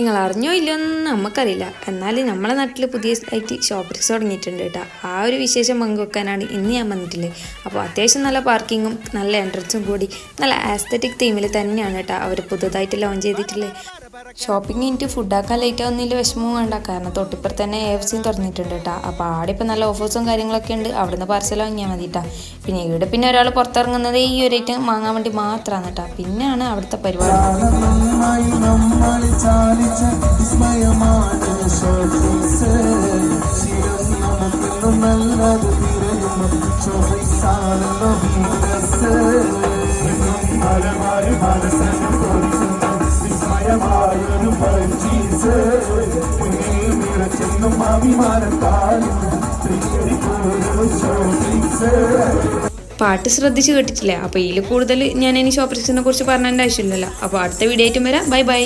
നിങ്ങൾ അറിഞ്ഞോ ഇല്ലയോ എന്ന് നമുക്കറിയില്ല എന്നാലും നമ്മളെ നാട്ടിൽ പുതിയ ആയിട്ട് ഷോപ്പിക്സ് തുടങ്ങിയിട്ടുണ്ട് കേട്ടോ ആ ഒരു വിശേഷം പങ്കുവെക്കാനാണ് ഇന്ന് ഞാൻ വന്നിട്ടുള്ളത് അപ്പോൾ അത്യാവശ്യം നല്ല പാർക്കിങ്ങും നല്ല എൻട്രൻസും കൂടി നല്ല ആസ്തറ്റിക് തീമിൽ തന്നെയാണ് കേട്ടോ അവർ പുതുതായിട്ട് ലോഞ്ച് ചെയ്തിട്ടുള്ളത് ഷോപ്പിംഗ് കഴിഞ്ഞിട്ട് ഫുഡാക്കാൻ ലേറ്റ് ആവുന്നതിൽ വിഷമവും വേണ്ട. കാരണം തൊട്ടിപ്പുറത്ത് തന്നെ എ എഫ് സിയും തുറന്നിട്ടുണ്ട് കേട്ടോ അപ്പോൾ ആടെ ഇപ്പം നല്ല ഓഫേഴ്സും കാര്യങ്ങളൊക്കെ ഉണ്ട്. അവിടുന്ന് പാർസൽ വാങ്ങിയാൽ മതി കേട്ടോ പിന്നെ ഇവിടെ പിന്നെ ഒരാൾ പുറത്തിറങ്ങുന്നത് ഈ ഒരു ഐറ്റം വാങ്ങാൻ വേണ്ടി മാത്രമാണ് കേട്ടോ പിന്നെയാണ് അവിടുത്തെ പരിപാടി. പാട്ട് ശ്രദ്ധിച്ച് കേട്ടിട്ടില്ലേ? അപ്പോൾ ഇതിൽ കൂടുതൽ ഞാൻ ഇനി ഷോപ്പിക്സിനെ കുറിച്ച് പറഞ്ഞതിന്റെ ആവശ്യമില്ലല്ലോ. അപ്പോൾ അടുത്ത വീഡിയോ ആയിട്ടും വരാം. Bye bye